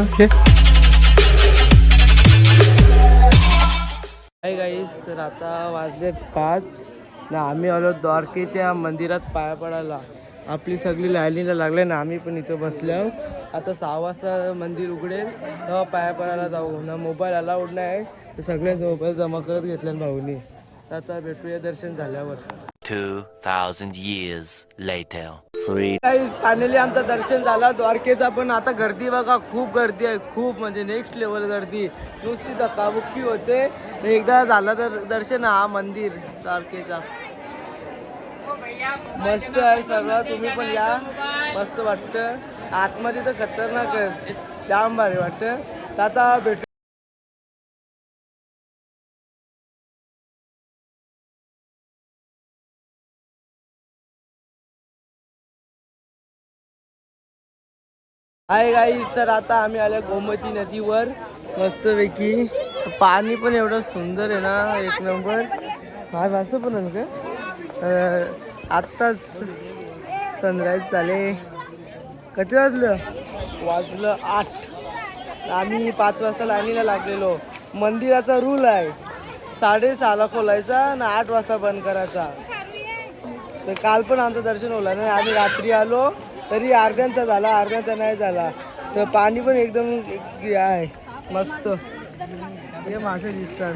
Okay hi guys तर आता वाजलेत पाच ना आम्ही आलो द्वारकेच्या मंदिरात पाया पडायला. आपली सगळी लाईनीला लागले ना आम्ही पण इथं बसलो आता सहा वाजता मंदिर उघडेल तेव्हा पाया पडायला जाऊ. ना मोबाईल अलाउड नाही तर सगळ्यांचे मोबाईल जमा करत घेतल्या भाऊनी. तर आता भेटूया दर्शन झाल्यावर. 2,000 years later. Three. फायनली आमचं दर्शन झालं. द्वारकेचा पण आता गर्दी बघा खूप गर्दी आहे. खूप म्हणजे नेक्स्ट लेवल गर्दी. नुसती धक्काबुक्की होते. एकदा झालं तर दर्शन हा मंदिर द्वारकेचा. मस्त आहे सगळं. तुम्ही पण या. मस्त वाटतं. आतमध्ये तर खतरनाक आहे. जाम भारी वाटतं. तर आता भेटू. हाय गाई तर आता आम्ही आलो गोमती नदीवर. मस्तपैकी. पाणी पण एवढं सुंदर आहे ना एक नंबर काय वाचतं पण का आत्ताच सनराईज झाले. कधी वाजलं? वाजलं आठ. आम्ही पाच वाजता लाईनीला लागलेलो. मंदिराचा रूल आहे. साडेसहाला खोलायचा आणि आठ वाजता बंद करायचा. तर काल पण आमचं दर्शन होलं नाही. आम्ही रात्री आलो. तरी अर्ध्यांचा झाला अर्ध्यांचा नाही झाला. तर पाणी पण एकदम आहे मस्त. हे मासे दिसतात.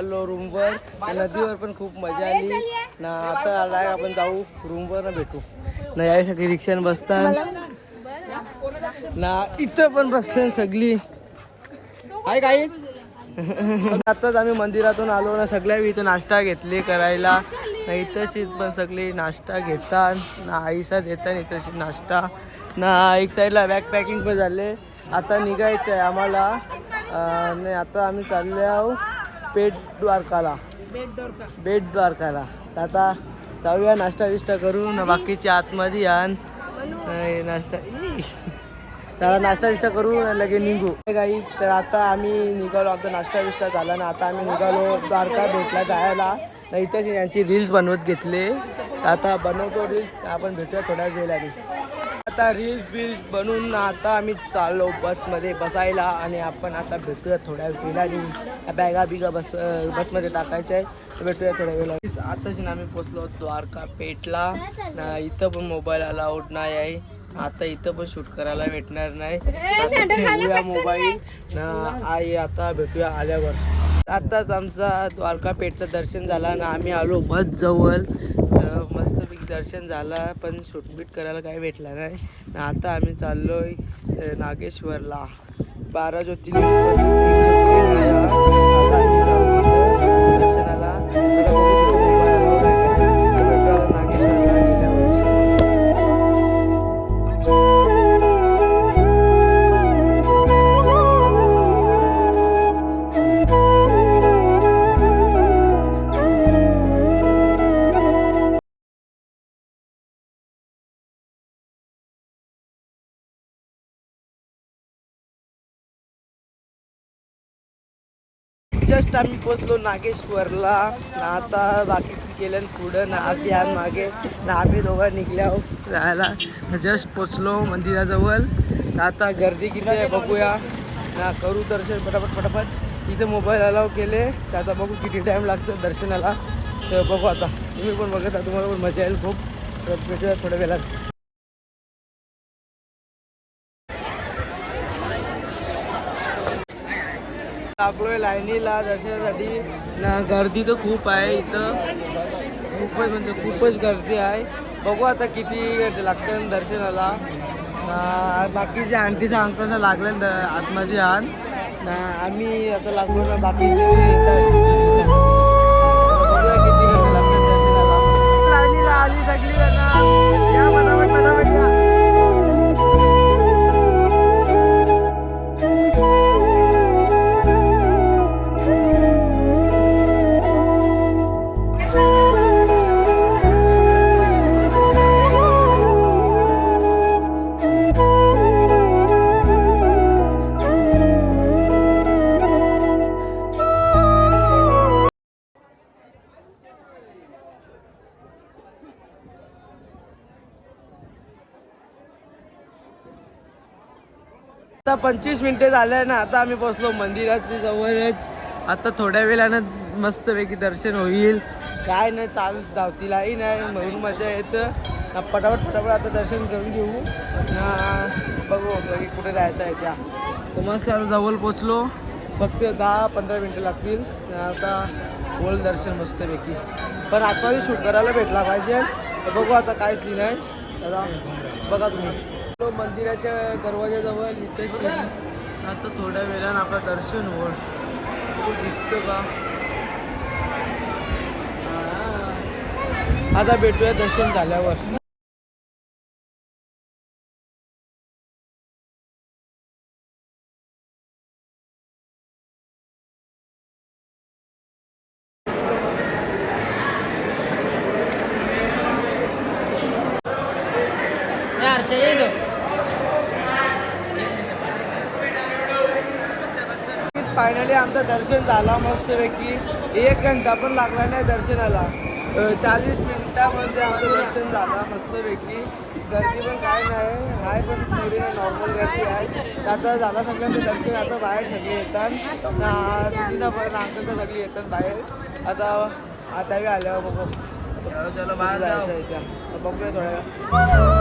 आलो रूमवर नदीवर पण खूप मजा आली. ना आता आलाय आपण जाऊ रूमवर ना भेटू. ना या सगळी रिक्षाने बसतात ना इथं पण बसतात सगळी. काय काही आताच आम्ही मंदिरातून आलो ना सगळ्या इथं नाश्ता घेतली करायला. ना इथंशी पण सगळी नाश्ता घेतात ना आईसा देतात इथंशी नाश्ता. ना एक साईडला बॅग पॅकिंग पण झाले. आता निघायचं आहे आम्हाला नाही आता आम्ही चालले आहोत पेट द्वारकाला. बेट द्वारकाला. तर आता जाऊया नाश्ता विष्टा करू ना बाकीचे आतमध्ये नाही, नाश्ता. चला नाश्ता विष्टा करू आणि लगे निघू. काही तर आता आम्ही निघालो. आमचा नाश्ता विष्टा झाला ना आता आम्ही निघालो द्वारका भेटला जायला. नाही इथेच यांची रील्स बनवत घेतले. आता बनवतो रील्स आपण भेटूया थोड्या वेळाने. आता रील्स बिल्स बनवून आता आम्ही चाललो बसमध्ये बसायला आणि आपण आता भेटूया थोड्या वेळाने बॅगा बिगा बस बसमध्ये टाकायच्या आहे तर भेटूया थोड्या वेळा आताच ना आम्ही पोचलो द्वारका पेठला. ना इथं पण मोबाईल अलाउड नाही आहे. आता इथं पण शूट करायला भेटणार नाही. ठेवूया मोबाईल ना आई आता भेटूया आल्यावर. आताच आमचा द्वारका पेठचं दर्शन झाला ना आम्ही आलो बस जवळ दर्शन झालं पण सुटबीट करायला काही भेटला नाही. आता आम्ही चाललो आहे नागेश्वरला. बारा ज्योतिर्लिंग. जस्ट आम्ही पोचलो नागेश्वरला. ना आता बाकीची गेलं पुढं ना आधी मागे ना आम्ही दोघं निघल्या राहायला. जस्ट पोचलो मंदिराजवळ. तर आता गर्दी किती आहे बघूया. ना करू दर्शन पटापट पटापट. इथे मोबाईल अलाव केले. तर आता बघू किती टाईम लागतो दर्शनाला. तर बघू आता. तुम्ही पण बघत आहात, तुम्हाला पण मजा येईल खूप. तर भेटूया थोड्या वेळात. लागलोय लाईनीला दर्शनासाठी. गर्दी तर खूप आहे इथं. खूपच म्हणजे खूपच गर्दी आहे. बघू आता किती गर्दी लागते दर्शनाला. बाकीचे आंटी सांगतात लागलं लागले आतमध्ये आण. ना आम्ही आता लागलो ना बाकीचे किती लागतात दर्शनाला. लाईनीला आली आता पंचवीस मिनिटे झाले ना आता आम्ही बसलो मंदिराच्या जवळच. आता थोड्या वेळानं मस्तपैकी दर्शन होईल. काय नाही चाल धावतीलाही नाही म्हणून मजा येतं. पटापट पटापट आता दर्शन करून घेऊ. बघू की कुठे जायचं आहे त्या. तर मस्त आता जवळ पोचलो. फक्त दहा पंधरा मिनटं लागतील. आता गोल दर्शन मस्तपैकी. पण आता शूट करायला भेटला पाहिजे. तर बघू आता काय सीन आहे दादा बघा तुम्ही. मंदिराच्या दरवाजाजवळ इथे शिरी आता थोड्या वेळानं आपलं दर्शन होईल. तो दिसतो का? आता भेटूया दर्शन झाल्यावर. फायनली आमचं दर्शन झालं मस्तपैकी. एक घंटा पण लागला नाही दर्शनाला. चाळीस मिनिटामध्ये आमचं दर्शन झालं मस्तपैकी. गर्दी पण काय नाही. आहे पण पुरी नॉर्मल गर्दी आहे. आता झालं सगळ्यांचं दर्शन आता बाहेर सगळे येतात. तिथं पण आमचं तर सगळी येतात बाहेर. आता आता आल्यावर बघू. चलो बाहेर जायचं आहे त्या बघूया थोड्या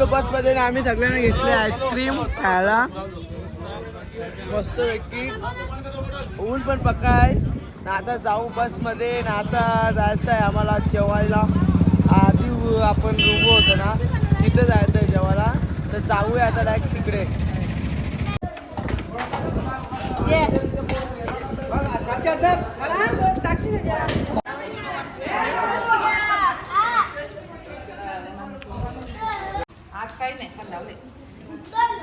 बसमध्ये आम्ही सगळ्यांना घेतले आईस्क्रीम खायला मस्त व्यक्ती ऊन पण पक्का आहे. ना आता जाऊ बसमध्ये ना आता जायचं आहे आम्हाला जेवायला. आधी आपण रूम होतो ना तिथे जायचं आहे जेवायला. तर जाऊया आता डायरेक्ट तिकडे. Cái 解